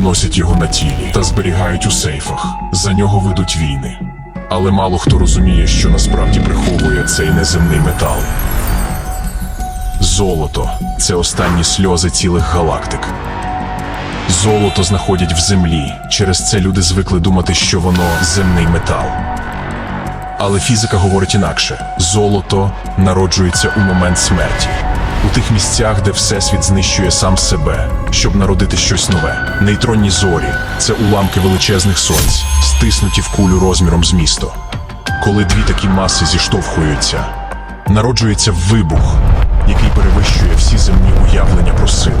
носять його на тілі та зберігають у сейфах. За нього ведуть війни. Але мало хто розуміє, що насправді приховує цей неземний метал. Золото це останні сльози цілих галактик. Золото знаходять в землі. Через це люди звикли думати, що воно земний метал. Але фізика говорить інакше: золото народжується у момент смерті, у тих місцях, де всесвіт знищує сам себе, щоб народити щось нове. Нейтронні зорі це уламки величезних сонць, стиснуті в кулю розміром з місто. Коли дві такі маси зіштовхуються, народжується вибух, який перевищує всі земні уявлення про силу.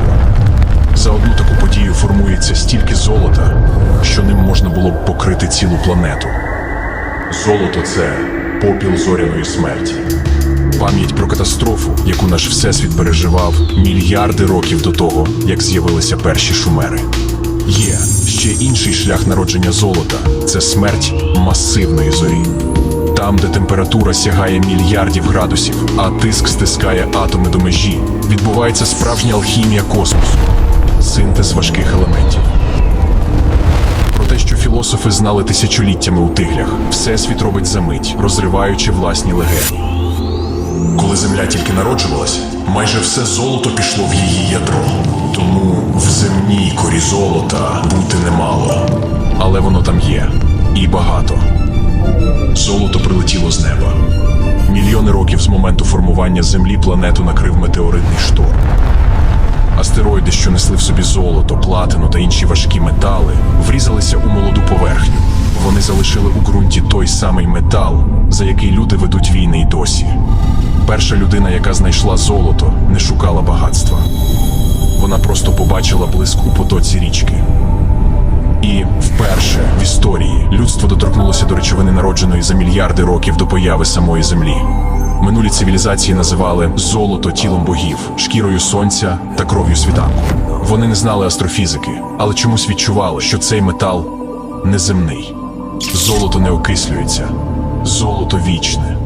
За одну таку подію формується стільки золота, що ним можна було б покрити цілу планету. Золото це попіл зоряної смерті. Пам'ять про катастрофу, яку наш всесвіт переживав мільярди років до того, як з'явилися перші шумери. Є ще інший шлях народження золота це смерть масивної зорі. Там, де температура сягає мільярдів градусів, а тиск стискає атоми до межі, відбувається справжня алхімія космосу, синтез важких елементів. Про те, що філософи знали тисячоліттями у тиглях, всесвіт робить за мить, розриваючи власні легені. Земля тільки народжувалась, майже все золото пішло в її ядро. Тому в земній корі золота бути немало. Але воно там є і багато. Золото прилетіло з неба. Мільйони років з моменту формування землі планету накрив метеоритний шторм. Астероїди, що несли в собі золото, платину та інші важкі метали, врізалися у молоду поверхню. Вони залишили у ґрунті той самий метал, за який люди ведуть війни й досі. Перша людина, яка знайшла золото, не шукала багатства. Вона просто побачила блиск у потоці річки. І вперше в історії людство доторкнулося до речовини народженої за мільярди років до появи самої землі. Минулі цивілізації називали золото тілом богів, шкірою сонця та кров'ю світанку. Вони не знали астрофізики, але чомусь відчували, що цей метал неземний. Золото не окислюється, золото вічне.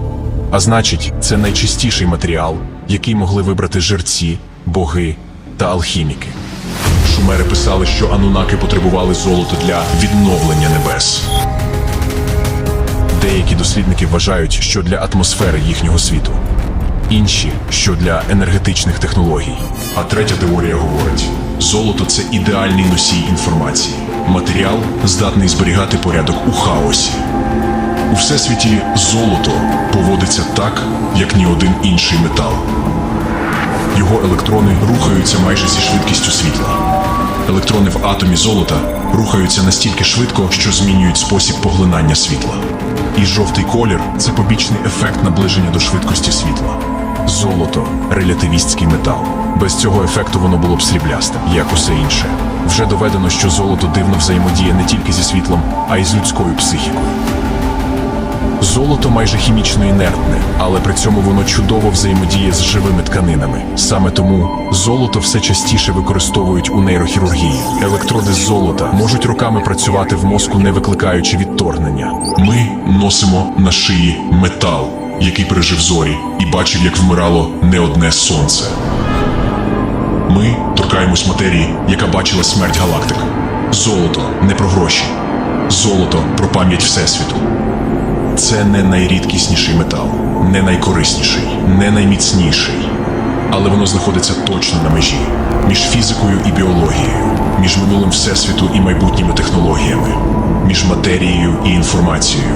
А значить, це найчистіший матеріал, який могли вибрати жерці, боги та алхіміки. Шумери писали, що анунаки потребували золота для відновлення небес. Деякі дослідники вважають, що для атмосфери їхнього світу, інші, що для енергетичних технологій. А третя теорія говорить: золото це ідеальний носій інформації, матеріал, здатний зберігати порядок у хаосі. У всесвіті золото поводиться так, як ні один інший метал. Його електрони рухаються майже зі швидкістю світла. Електрони в атомі золота рухаються настільки швидко, що змінюють спосіб поглинання світла. І жовтий колір це побічний ефект наближення до швидкості світла. Золото релятивістський метал. Без цього ефекту воно було б сріблястим, як усе інше. Вже доведено, що золото дивно взаємодіє не тільки зі світлом, а й з людською психікою. Золото майже хімічно інертне, але при цьому воно чудово взаємодіє з живими тканинами. Саме тому золото все частіше використовують у нейрохірургії. Електроди з золота можуть роками працювати в мозку, не викликаючи відторгнення. Ми носимо на шиї метал, який пережив зорі і бачив, як вмирало не одне сонце. Ми торкаємось матерії, яка бачила смерть галактик. Золото не про гроші, золото про пам'ять Всесвіту. Це не найрідкісніший метал, не найкорисніший, не найміцніший. Але воно знаходиться точно на межі між фізикою і біологією, між минулим всесвіту і майбутніми технологіями, між матерією і інформацією.